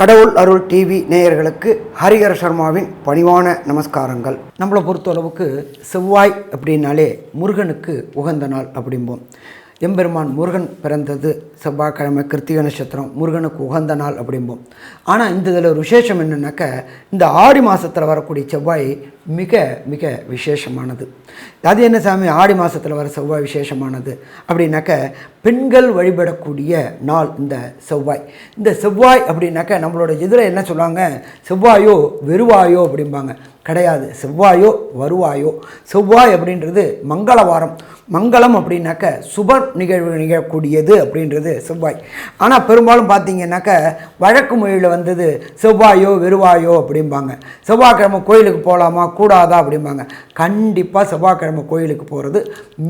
கடவுள் அருள் டிவி நேயர்களுக்கு ஹரிஹர சர்மாவின் பணிவான நமஸ்காரங்கள். நம்மளை பொறுத்தளவுக்கு செவ்வாய் அப்படின்னாலே முருகனுக்கு உகந்த நாள் அப்படிம்போம். எம்பெருமான் முருகன் பிறந்தது செவ்வாய்க்கிழமை கிருத்திக நட்சத்திரம் முருகனுக்கு உகந்த நாள் அப்படிம்போம். ஆனால் இந்த இதில் ஒரு விசேஷம் என்னென்னாக்க இந்த ஆடி மாதத்தில் வரக்கூடிய செவ்வாய் மிக மிக விசேஷமானது. அது என்ன சாமி? ஆடி மாதத்தில் வர செவ்வாய் விசேஷமானது. அப்படின்னாக்க பெண்கள் வழிபடக்கூடிய நாள் இந்த செவ்வாய். இந்த செவ்வாய் அப்படின்னாக்க நம்மளோட இதில் என்ன சொல்லுவாங்க? செவ்வாயோ வெறுவாயோ அப்படிம்பாங்க. கிடையாது. செவ்வாயோ வருவாயோ. செவ்வாய் அப்படின்றது மங்களவாரம். மங்களம் அப்படின்னாக்க சுப நிகழ்வு நிகழக்கூடியது அப்படின்றது செவ்வாய். ஆனால் பெரும்பாலும் பார்த்தீங்கன்னாக்க வழக்கு மொழியில் வந்தது செவ்வாயோ வெறுவாயோ அப்படிம்பாங்க. செவ்வாய்க்கிழமை கோயிலுக்கு போகலாமா கூடாதா அப்படிம்பாங்க. கண்டிப்பாக செவ்வாய்க்கிழமை கோயிலுக்கு போகிறது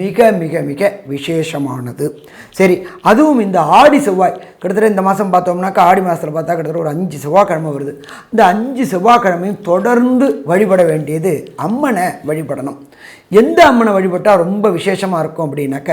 மிக மிக மிக விசேஷமானது. சரி அதுவும் இந்த ஆடி செவ்வாய். கிட்டத்தட்ட இந்த மாதம் பார்த்தோம்னாக்கா ஆடி மாதத்தில் பார்த்தா கிட்டத்தட்ட ஒரு அஞ்சு செவ்வாய்க்கிழமை வருது. இந்த அஞ்சு செவ்வாய்க்கிழமையும் தொடர்ந்து வழி வழிபட வேண்டியது அம்மனை வழிபடணும். எந்த அம்மனை வழிபட்டால் ரொம்ப விசேஷமாக இருக்கும் அப்படின்னாக்க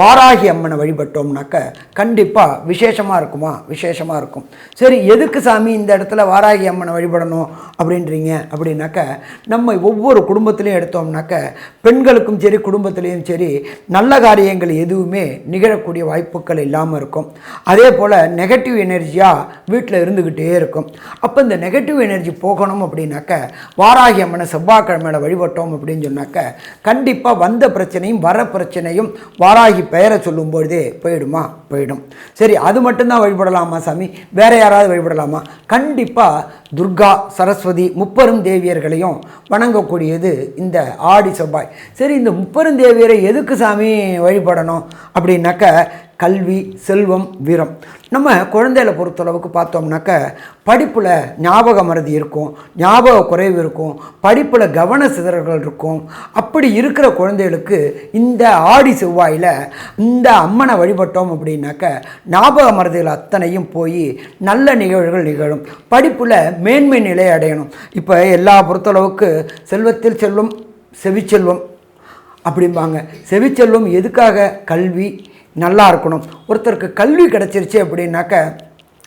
வாராகி அம்மனை வழிபட்டோம்னாக்க கண்டிப்பாக விசேஷமாக இருக்குமா? விசேஷமாக இருக்கும். சரி எதுக்கு சாமி இந்த இடத்துல வாராகி அம்மனை வழிபடணும் அப்படின்றீங்க? அப்படின்னாக்க நம்ம ஒவ்வொரு குடும்பத்திலையும் எடுத்தோம்னாக்க பெண்களுக்கும் சரி குடும்பத்திலையும் சரி நல்ல காரியங்கள் எதுவுமே நிகழக்கூடிய வாய்ப்புகள் இல்லாமல் இருக்கும். அதே போல் நெகட்டிவ் எனர்ஜியாக வீட்டில் இருந்துக்கிட்டே இருக்கும். அப்போ இந்த நெகட்டிவ் எனர்ஜி போகணும் அப்படின்னாக்க வாராகி அம்மனை செவ்வாய்க்கிழமையில வழிபட்டோம் அப்படின்னு சொன்னாக்க கண்டிப்பாக வந்த பிரச்சனையும் வர பிரச்சனையும் வாராகி பெயரை சொல்லும் பொழுதே போயிடுமா? போயிடும். சரி அது மட்டும்தான் வழிபடலாமா சாமி? வேற யாராவது வழிபடலாமா? கண்டிப்பாக துர்கா சரஸ்வதி முப்பெரும் தேவியர்களையும் வணங்கக்கூடியது இந்த ஆடி செவ்வாய். சரி இந்த முப்பெரும் தேவியரை எதுக்கு சாமி வழிபடணும்? அப்படின்னாக்க கல்வி செல்வம் வீரம். நம்ம குழந்தைகளை பொறுத்தளவுக்கு பார்த்தோம்னாக்க படிப்பில் ஞாபக மறதி இருக்கும் ஞாபக குறைவு இருக்கும் படிப்பில் கவன சிதறல்கள் இருக்கும். அப்படி இருக்கிற குழந்தைகளுக்கு இந்த ஆடி செவ்வாயில் இந்த அம்மனை வழிபட்டோம் அப்படின்னாக்க ஞாபக மறதிகள் அத்தனையும் போய் நல்ல நிகழ்வுகள் நிகழும். படிப்பில் மேன்மை நிலை அடையணும். இப்போ எல்லா பொறுத்தளவுக்கு செல்வத்தில் செல்வம் செவிச்செல்வம் அப்படிம்பாங்க. செவிச்செல்வம் எதுக்காக? கல்வி நல்லா இருக்கணும். ஒருத்தருக்கு கல்வி கிடச்சிருச்சு அப்படின்னாக்க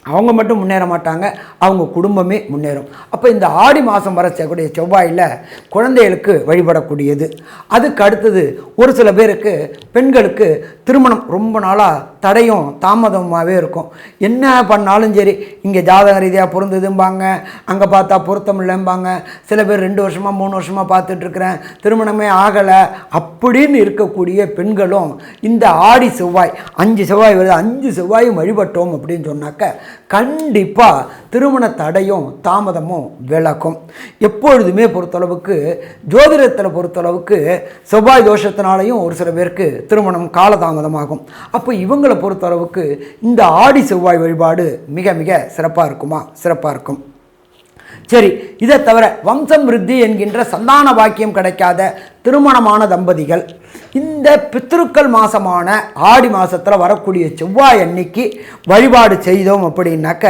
அவங்க மட்டும் முன்னேற மாட்டாங்க அவங்க குடும்பமே முன்னேறும். அப்போ இந்த ஆடி மாதம் வர செய்யக்கூடிய செவ்வாயில் குழந்தைகளுக்கு வழிபடக்கூடியது. அதுக்கு அடுத்தது ஒரு சில பேருக்கு பெண்களுக்கு திருமணம் ரொம்ப நாளாக தடையும் தாமதமாகவே இருக்கும். என்ன பண்ணாலும் சரி இங்கே ஜாதக ரீதியாக பொருந்ததும்பாங்க அங்கே பார்த்தா பொருத்தம் இல்லைம்பாங்க. சில பேர் ரெண்டு வருஷமாக மூணு வருஷமாக பார்த்துட்ருக்குறேன் திருமணமே ஆகலை அப்படின்னு இருக்கக்கூடிய பெண்களும் இந்த ஆடி செவ்வாய் அஞ்சு செவ்வாய் வருது அஞ்சு செவ்வாயும் வழிபட்டோம் அப்படின்னு சொன்னாக்க கண்டிப்பாக திருமண தடையும் தாமதமும் விளக்கும் எப்பொழுதுமே பொறுத்தளவுக்கு ஜோதிடத்தில் பொறுத்தளவுக்கு செவ்வாய் தோஷத்தினாலையும் ஒரு சில பேருக்கு திருமணம் காலதாமதமாகும். அப்போ இவங்களை பொறுத்தளவுக்கு இந்த ஆடி செவ்வாய் வழிபாடு மிக மிக சிறப்பாக இருக்குமா? சிறப்பாக இருக்கும். சரி இதை தவிர வம்சம் விருத்தி என்கின்ற சந்தான பாக்கியம் கிடைக்காத திருமணமான தம்பதிகள் இந்த பித்ருக்கள் மாதமான ஆடி மாதத்தில் வரக்கூடிய செவ்வாய் அன்னைக்கு வழிபாடு செய்தோம் அப்படின்னாக்க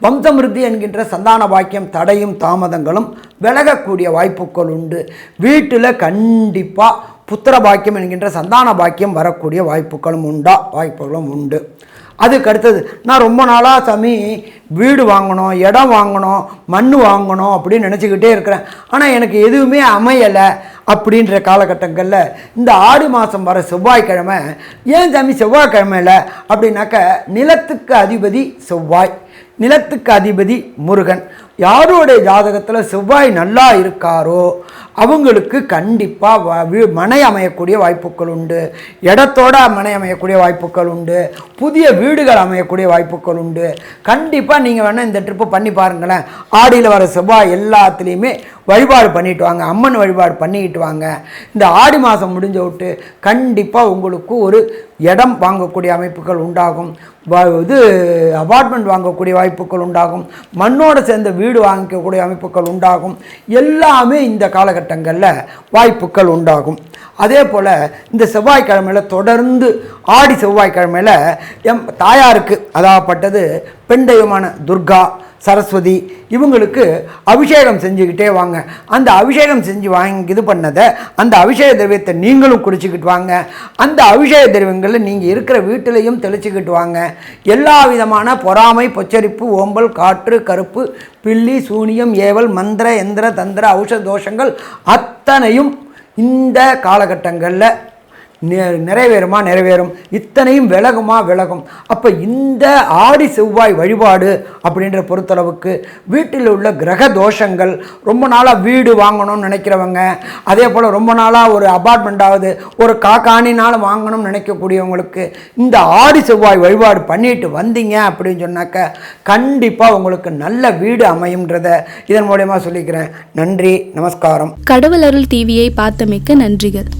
வம்சம் விருத்தி என்கின்ற சந்தான பாக்கியம் தடையும் தாமதங்களும் விலகக்கூடிய வாய்ப்புகள் உண்டு. வீட்டில் கண்டிப்பாக புத்திர பாக்கியம் என்கின்ற சந்தான பாக்கியம் வரக்கூடிய வாய்ப்புகளும் உண்டா? வாய்ப்புகளும் உண்டு. அதுக்கு அடுத்தது நான் ரொம்ப நாளாக சாமி வீடு வாங்கணும் இடம் வாங்கணும் மண் வாங்கணும் அப்படின்னு நினச்சிக்கிட்டே இருக்கிறேன். ஆனால் எனக்கு எதுவுமே அமையலை அப்படின்ற காலகட்டங்களில் இந்த ஆடி மாதம் வர செவ்வாய்க்கிழமை ஏன் சாமி செவ்வாய்க்கிழமையில்? அப்படின்னாக்க நிலத்துக்கு அதிபதி செவ்வாய் நிலத்துக்கு அதிபதி முருகன். யாரோடைய ஜாதகத்தில் செவ்வாய் நல்லா இருக்காரோ அவங்களுக்கு கண்டிப்பாக மனை அமையக்கூடிய வாய்ப்புகள் உண்டு. இடத்தோட மனை அமையக்கூடிய வாய்ப்புகள் உண்டு. புதிய வீடுகள் அமையக்கூடிய வாய்ப்புகள் உண்டு. கண்டிப்பாக நீங்கள் வேணால் இந்த ட்ரிப்பு பண்ணி பாருங்களேன். ஆடியில் வர செவ்வாய் எல்லாத்துலேயுமே வழிபாடு பண்ணிட்டு வாங்க. அம்மன் வழிபாடு பண்ணிக்கிட்டு வாங்க. இந்த ஆடி மாதம் முடிஞ்ச விட்டு கண்டிப்பாக உங்களுக்கு ஒரு இடம் வாங்கக்கூடிய அமைப்புகள் உண்டாகும். இது அபார்ட்மெண்ட் வாங்கக்கூடிய வாய்ப்புகள் உண்டாகும். மண்ணோடு சேர்ந்த வீடு வாங்கிக்கக்கூடிய அமைப்புகள் உண்டாகும். எல்லாமே இந்த காலகட்டங்களில் வாய்ப்புகள் உண்டாகும். அதே போல் இந்த செவ்வாய்க்கிழமையில் தொடர்ந்து ஆடி செவ்வாய்க்கிழமையில் எம் தாயாருக்கு அதாகப்பட்டது பெண் தெய்வமான துர்கா சரஸ்வதி இவங்களுக்கு அபிஷேகம் செஞ்சுக்கிட்டே வாங்க. அந்த அபிஷேகம் செஞ்சு வாங்கி இது பண்ணதை அந்த அபிஷேக திரவியத்தை நீங்களும் குடிச்சிக்கிட்டு வாங்க. அந்த அபிஷேக திரவியங்களை நீங்கள் இருக்கிற வீட்டிலையும் தெளிச்சுக்கிட்டு வாங்க. எல்லா விதமான பொறாமை பொச்சரிப்பு ஓம்பல் காற்று கருப்பு பில்லி சூனியம் ஏவல் மந்திர எந்திர தந்திர ஔஷத தோஷங்கள் அத்தனையும் இந்த காலகட்டங்களில் நிறைவேறுமா நிறைவேறும். இத்தனையும் விலகுமா விலகும். அப்போ இந்த ஆடி செவ்வாய் வழிபாடு அப்படின்ற பொறுத்தளவுக்கு வீட்டில் உள்ள கிரக தோஷங்கள் ரொம்ப நாளாக வீடு வாங்கணும்னு நினைக்கிறவங்க அதே போல் ரொம்ப நாளாக ஒரு அபார்ட்மெண்ட்டாவது ஒரு காக்காணினாலும் வாங்கணும்னு நினைக்கக்கூடியவங்களுக்கு இந்த ஆடி செவ்வாய் வழிபாடு பண்ணிட்டு வந்தீங்க அப்படின்னு சொன்னாக்க கண்டிப்பாக உங்களுக்கு நல்ல வீடு அமையும்ன்றத இதன் மூலயமா சொல்லிக்கிறேன். நன்றி நமஸ்காரம். கடவுள் அருள் டிவியை பார்த்தமைக்க நன்றிகள்.